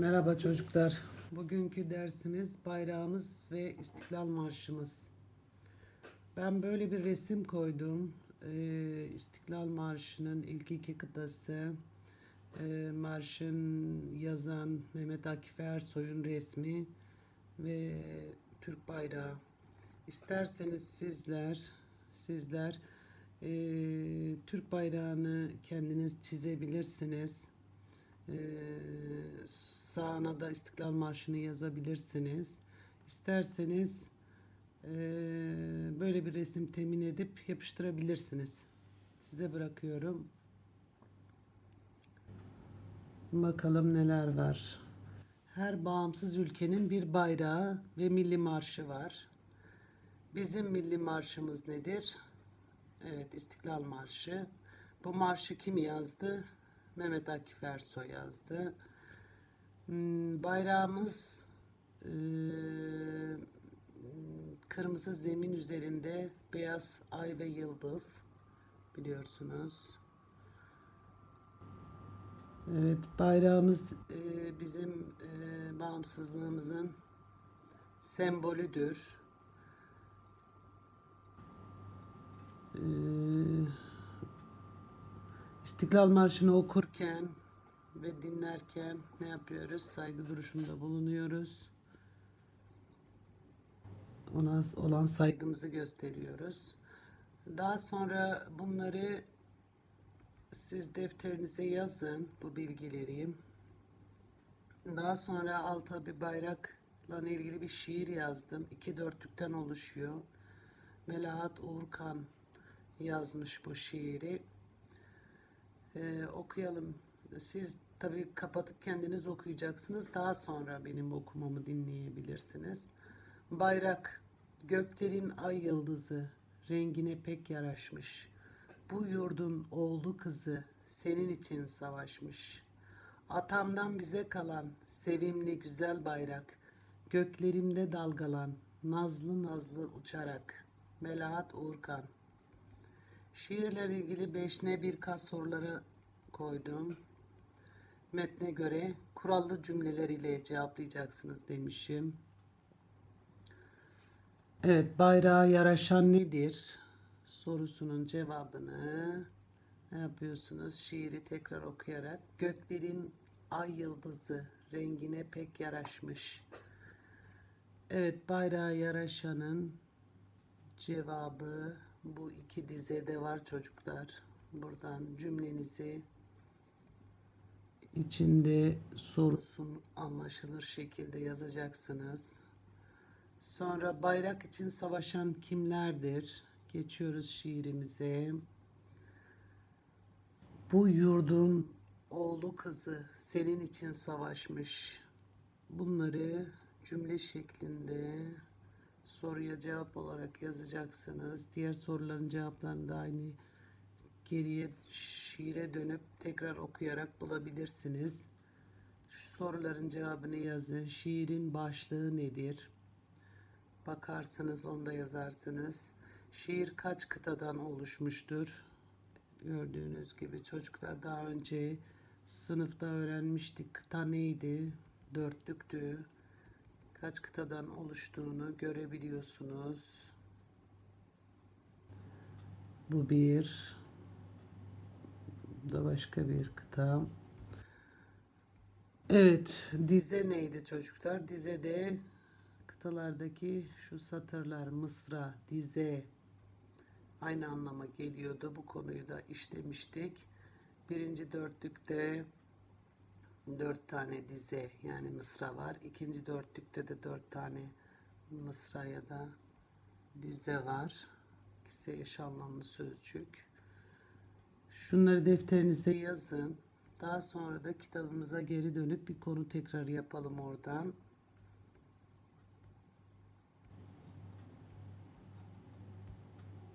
Merhaba çocuklar. Bugünkü dersimiz bayrağımız ve İstiklal Marşımız. Ben böyle bir resim koydum. Ee, İstiklal Marşı'nın ilk iki kıtası. Ee, marşın yazan Mehmet Akif Ersoy'un resmi ve Türk bayrağı. İsterseniz sizler sizler ee, Türk bayrağını kendiniz çizebilirsiniz. Ee, sağına da İstiklal Marşı'nı yazabilirsiniz. İsterseniz ee, böyle bir resim temin edip yapıştırabilirsiniz. Size bırakıyorum. Bakalım neler var. Her bağımsız ülkenin bir bayrağı ve milli marşı var. Bizim milli marşımız nedir? Evet, İstiklal Marşı. Bu marşı kim yazdı? Mehmet Akif Ersoy yazdı. Hmm, Bayrağımız eee, kırmızı zemin üzerinde beyaz ay ve yıldız biliyorsunuz. Evet, bayrağımız eee, bizim eee, bağımsızlığımızın sembolüdür. İstiklal Marşı'nı okurken ve dinlerken ne yapıyoruz? Saygı duruşunda bulunuyoruz. Ona olan saygımızı gösteriyoruz. Daha sonra bunları siz defterinize yazın bu bilgileri. Daha sonra alta bir bayrakla ilgili bir şiir yazdım. İki dörtlükten oluşuyor. Melahat Uğurkan yazmış bu şiiri. Ee, okuyalım. Siz tabii kapatıp kendiniz okuyacaksınız. Daha sonra benim okumamı dinleyebilirsiniz. Bayrak, göklerin ay yıldızı, rengine pek yaraşmış. Bu yurdun oğlu kızı senin için savaşmış. Atamdan bize kalan sevimli güzel bayrak, göklerimde dalgalan, nazlı nazlı uçarak. Melahat Uğurkan Şiirle ilgili beşne birkaç soruları koydum. Metne göre kurallı cümleler ile cevaplayacaksınız demişim. Evet, bayrağa yaraşan nedir? Sorusunun cevabını ne yapıyorsunuz? Şiiri tekrar okuyarak göklerin ay yıldızı rengine pek yaraşmış. Evet, bayrağa yaraşanın cevabı bu iki dizede var çocuklar. Buradan cümlenizi içinde sorusun anlaşılır şekilde yazacaksınız. Sonra bayrak için savaşan kimlerdir? Geçiyoruz şiirimize. Bu yurdun oğlu kızı senin için savaşmış. Bunları cümle şeklinde soruya cevap olarak yazacaksınız. Diğer soruların cevaplarını da aynı geriye şiire dönüp tekrar okuyarak bulabilirsiniz. Şu soruların cevabını yazın. Şiirin başlığı nedir? Bakarsınız, onu da yazarsınız. Şiir kaç kıtadan oluşmuştur? Gördüğünüz gibi çocuklar daha önce sınıfta öğrenmiştik. Kıta neydi? Dörtlüktü kaç kıtadan oluştuğunu görebiliyorsunuz. Bu bir. Bu da başka bir kıta. Evet, dize neydi çocuklar? Dizede kıtalardaki şu satırlar mısra, dize aynı anlama geliyordu. Bu konuyu da işlemiştik. Birinci dörtlükte dört tane dize yani mısra var. İkinci dörtlükte de dört tane mısra ya da dize var. İkisi eş anlamlı sözcük. Şunları defterinize yazın. Daha sonra da kitabımıza geri dönüp bir konu tekrar yapalım oradan.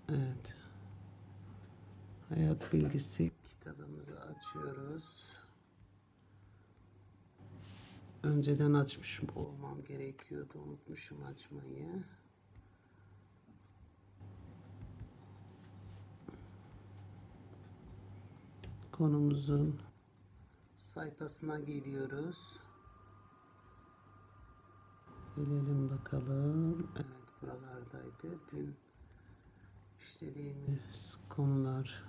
Evet. Hayat bilgisi kitabımızı açıyoruz. Önceden açmışım olmam gerekiyordu. Unutmuşum açmayı. Konumuzun sayfasına geliyoruz. Gelelim bakalım. Evet buralardaydı. Dün işlediğimiz konular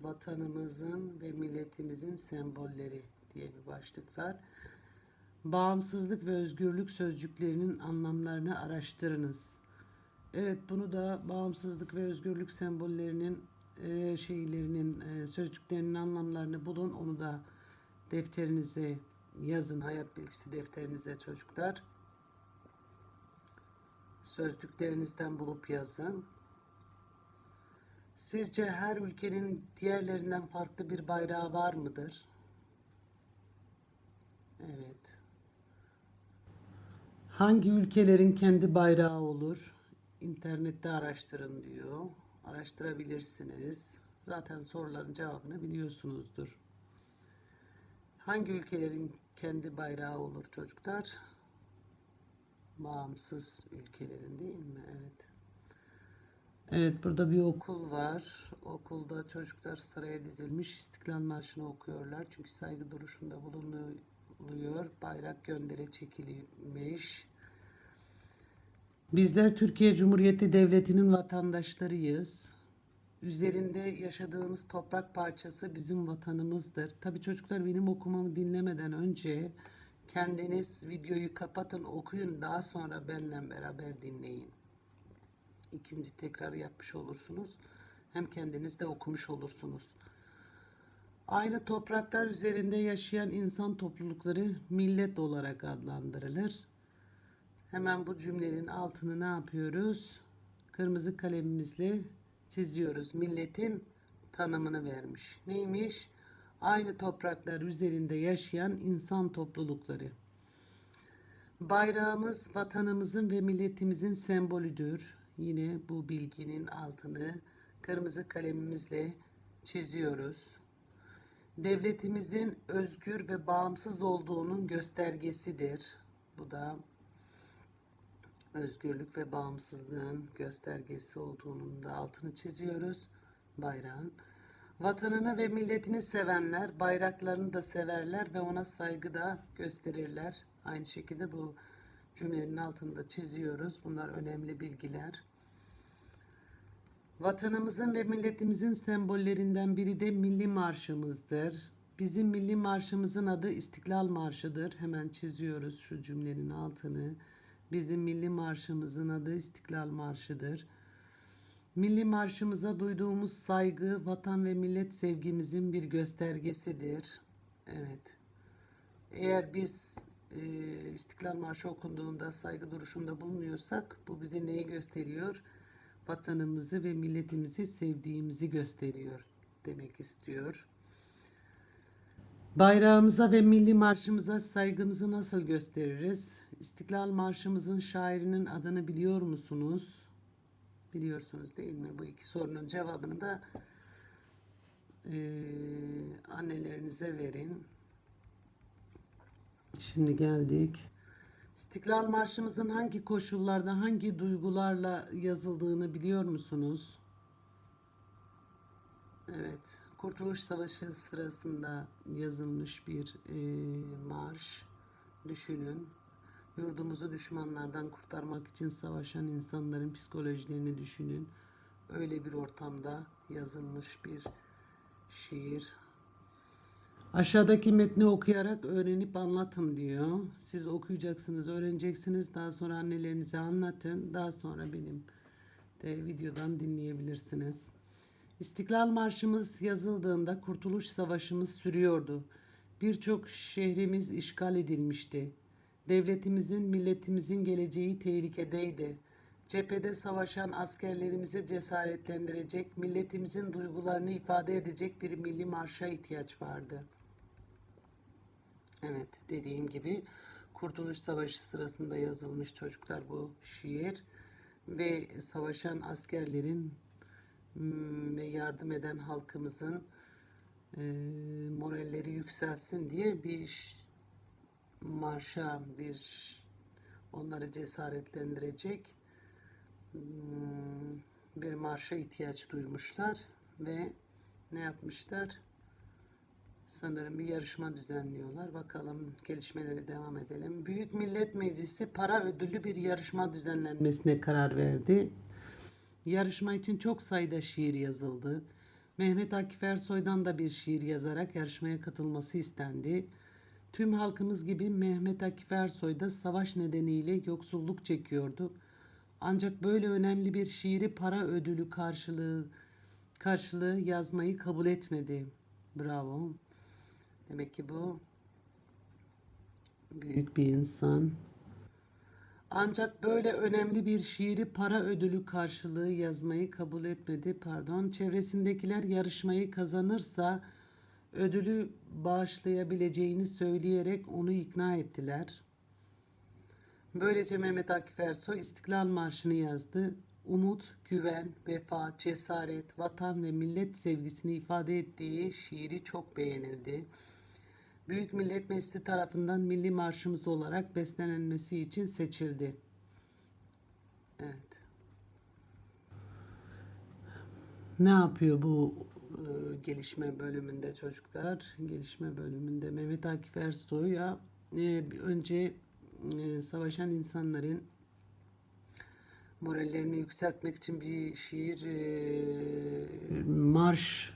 vatanımızın ve milletimizin sembolleri diye bir başlık var. Bağımsızlık ve özgürlük sözcüklerinin anlamlarını araştırınız. Evet bunu da bağımsızlık ve özgürlük sembollerinin e, şeylerinin e, sözcüklerinin anlamlarını bulun. Onu da defterinize yazın. Hayat bilgisi defterinize çocuklar. Sözlüklerinizden bulup yazın. Sizce her ülkenin diğerlerinden farklı bir bayrağı var mıdır? Evet. Hangi ülkelerin kendi bayrağı olur? İnternette araştırın diyor. Araştırabilirsiniz. Zaten soruların cevabını biliyorsunuzdur. Hangi ülkelerin kendi bayrağı olur çocuklar? Bağımsız ülkelerin değil mi? Evet. Evet burada bir okul var. Okulda çocuklar sıraya dizilmiş İstiklal Marşı'nı okuyorlar. Çünkü saygı duruşunda bulunuyor. Bayrak göndere çekilmiş. Bizler Türkiye Cumhuriyeti Devleti'nin vatandaşlarıyız. Üzerinde yaşadığımız toprak parçası bizim vatanımızdır. Tabii çocuklar benim okumamı dinlemeden önce kendiniz videoyu kapatın, okuyun. Daha sonra benimle beraber dinleyin. İkinci tekrar yapmış olursunuz. Hem kendiniz de okumuş olursunuz. Aynı topraklar üzerinde yaşayan insan toplulukları millet olarak adlandırılır. Hemen bu cümlenin altını ne yapıyoruz? Kırmızı kalemimizle çiziyoruz. Milletin tanımını vermiş. Neymiş? Aynı topraklar üzerinde yaşayan insan toplulukları. Bayrağımız vatanımızın ve milletimizin sembolüdür. Yine bu bilginin altını kırmızı kalemimizle çiziyoruz. Devletimizin özgür ve bağımsız olduğunun göstergesidir. Bu da özgürlük ve bağımsızlığın göstergesi olduğunun da altını çiziyoruz bayrağın. Vatanını ve milletini sevenler bayraklarını da severler ve ona saygı da gösterirler. Aynı şekilde bu cümlenin altında çiziyoruz. Bunlar önemli bilgiler. Vatanımızın ve milletimizin sembollerinden biri de milli marşımızdır. Bizim milli marşımızın adı İstiklal Marşı'dır. Hemen çiziyoruz şu cümlenin altını. Bizim milli marşımızın adı İstiklal Marşı'dır. Milli marşımıza duyduğumuz saygı vatan ve millet sevgimizin bir göstergesidir. Evet. Eğer biz e, İstiklal Marşı okunduğunda saygı duruşunda bulunuyorsak bu bize neyi gösteriyor? Vatanımızı ve milletimizi sevdiğimizi gösteriyor demek istiyor. Bayrağımıza ve milli marşımıza saygımızı nasıl gösteririz? İstiklal Marşımızın şairinin adını biliyor musunuz? Biliyorsunuz değil mi? Bu iki sorunun cevabını da e, annelerinize verin. Şimdi geldik. İstiklal Marşımızın hangi koşullarda, hangi duygularla yazıldığını biliyor musunuz? Evet, Kurtuluş Savaşı sırasında yazılmış bir e, marş. Düşünün. Yurdumuzu düşmanlardan kurtarmak için savaşan insanların psikolojilerini düşünün. Öyle bir ortamda yazılmış bir şiir. Aşağıdaki metni okuyarak öğrenip anlatın diyor. Siz okuyacaksınız, öğreneceksiniz. Daha sonra annelerinize anlatın. Daha sonra benim de videodan dinleyebilirsiniz. İstiklal Marşımız yazıldığında Kurtuluş Savaşımız sürüyordu. Birçok şehrimiz işgal edilmişti. Devletimizin, milletimizin geleceği tehlikedeydi. Cephede savaşan askerlerimizi cesaretlendirecek, milletimizin duygularını ifade edecek bir milli marşa ihtiyaç vardı. Evet, dediğim gibi Kurtuluş Savaşı sırasında yazılmış çocuklar bu şiir ve savaşan askerlerin hmm, ve yardım eden halkımızın e, moralleri yükselsin diye bir marşa bir onları cesaretlendirecek hmm, bir marşa ihtiyaç duymuşlar ve ne yapmışlar? Sanırım bir yarışma düzenliyorlar. Bakalım gelişmeleri devam edelim. Büyük Millet Meclisi para ödüllü bir yarışma düzenlenmesine karar verdi. Yarışma için çok sayıda şiir yazıldı. Mehmet Akif Ersoy'dan da bir şiir yazarak yarışmaya katılması istendi. Tüm halkımız gibi Mehmet Akif Ersoy da savaş nedeniyle yoksulluk çekiyordu. Ancak böyle önemli bir şiiri para ödülü karşılığı karşılığı yazmayı kabul etmedi. Bravo. Demek ki bu büyük bir insan. Ancak böyle önemli bir şiiri para ödülü karşılığı yazmayı kabul etmedi. Pardon. Çevresindekiler yarışmayı kazanırsa ödülü bağışlayabileceğini söyleyerek onu ikna ettiler. Böylece Mehmet Akif Ersoy İstiklal Marşı'nı yazdı. Umut, güven, vefa, cesaret, vatan ve millet sevgisini ifade ettiği şiiri çok beğenildi. Büyük Millet Meclisi tarafından milli marşımız olarak beslenilmesi için seçildi. Evet. Ne yapıyor bu gelişme bölümünde çocuklar? Gelişme bölümünde Mehmet Akif Ersoy'a e, önce e, savaşan insanların morallerini yükseltmek için bir şiir e, marş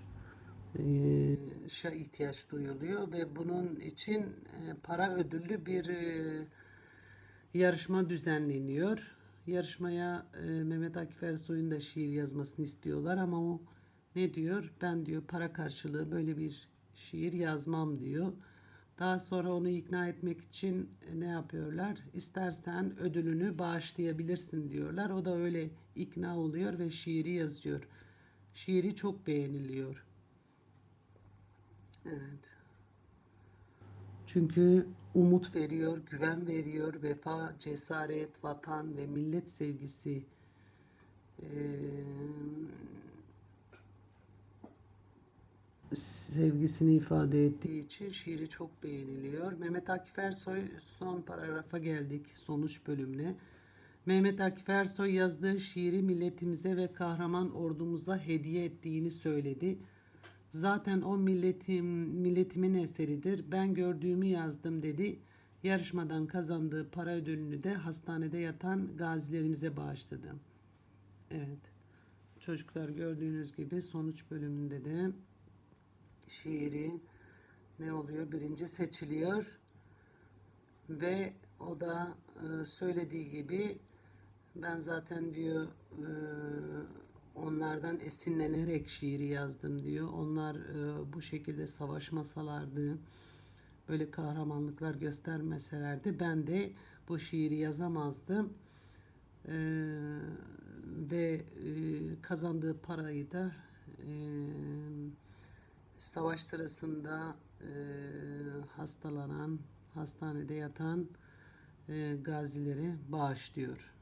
e, şa ihtiyaç duyuluyor ve bunun için e, para ödüllü bir e, yarışma düzenleniyor. Yarışmaya e, Mehmet Akif Ersoy'un da şiir yazmasını istiyorlar ama o ne diyor? Ben diyor para karşılığı böyle bir şiir yazmam diyor. Daha sonra onu ikna etmek için e, ne yapıyorlar? İstersen ödülünü bağışlayabilirsin diyorlar. O da öyle ikna oluyor ve şiiri yazıyor. Şiiri çok beğeniliyor. Evet. Çünkü umut veriyor, güven veriyor, vefa, cesaret, vatan ve millet sevgisi eee, sevgisini ifade ettiği için şiiri çok beğeniliyor. Mehmet Akif Ersoy son paragrafa geldik sonuç bölümüne. Mehmet Akif Ersoy yazdığı şiiri milletimize ve kahraman ordumuza hediye ettiğini söyledi. Zaten o milletim, milletimin eseridir. Ben gördüğümü yazdım dedi. Yarışmadan kazandığı para ödülünü de hastanede yatan gazilerimize bağışladı. Evet. Çocuklar gördüğünüz gibi sonuç bölümünde de şiiri ne oluyor? Birinci seçiliyor ve o da e, söylediği gibi ben zaten diyor e, onlardan esinlenerek şiiri yazdım diyor. Onlar e, bu şekilde savaşmasalardı, böyle kahramanlıklar göstermeselerdi ben de bu şiiri yazamazdım. E, ve e, kazandığı parayı da e, savaş sırasında e, hastalanan, hastanede yatan e, gazilere bağışlıyor.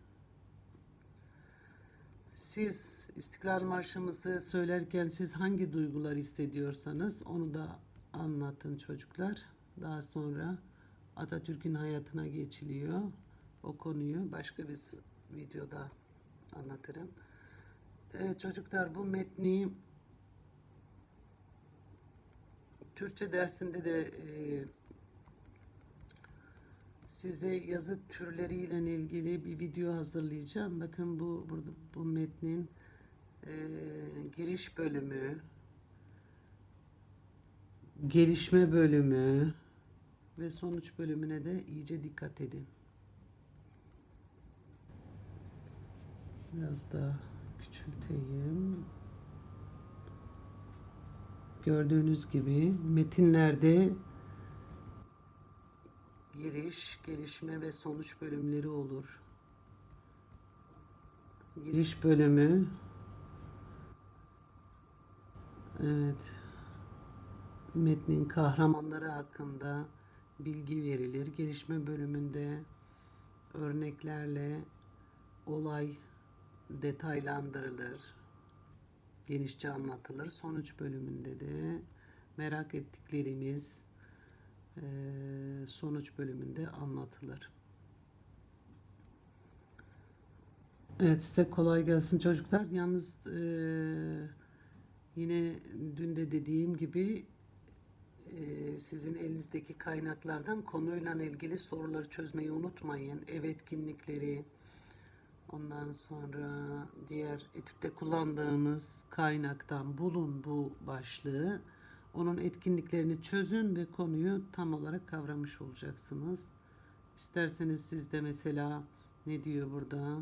Siz İstiklal Marşımızı söylerken siz hangi duygular hissediyorsanız onu da anlatın çocuklar. Daha sonra Atatürk'ün hayatına geçiliyor. O konuyu başka bir videoda anlatırım. Evet çocuklar bu metni Türkçe dersinde de e, size yazı türleriyle ilgili bir video hazırlayacağım. Bakın bu burada bu metnin e, giriş bölümü, gelişme bölümü ve sonuç bölümüne de iyice dikkat edin. Biraz daha küçülteyim. Gördüğünüz gibi metinlerde giriş, gelişme ve sonuç bölümleri olur. Giriş bölümü Evet. Metnin kahramanları hakkında bilgi verilir. Gelişme bölümünde örneklerle olay detaylandırılır. Genişçe anlatılır. Sonuç bölümünde de merak ettiklerimiz eee, sonuç bölümünde anlatılır. Evet size kolay gelsin çocuklar. Yalnız eee, yine dün de dediğim gibi e, sizin elinizdeki kaynaklardan konuyla ilgili soruları çözmeyi unutmayın. Ev etkinlikleri, ondan sonra diğer etütte kullandığımız kaynaktan bulun bu başlığı. Onun etkinliklerini çözün ve konuyu tam olarak kavramış olacaksınız. İsterseniz siz de mesela ne diyor burada?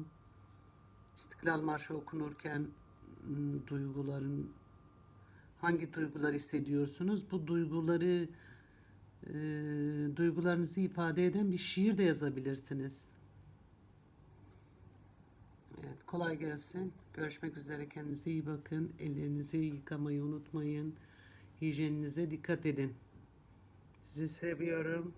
İstiklal Marşı okunurken ım, duyguların hangi duygular hissediyorsunuz? Bu duyguları e, duygularınızı ifade eden bir şiir de yazabilirsiniz. Evet, kolay gelsin. Görüşmek üzere. Kendinize iyi bakın. Ellerinizi yıkamayı unutmayın. Hijyeninize dikkat edin. Sizi seviyorum.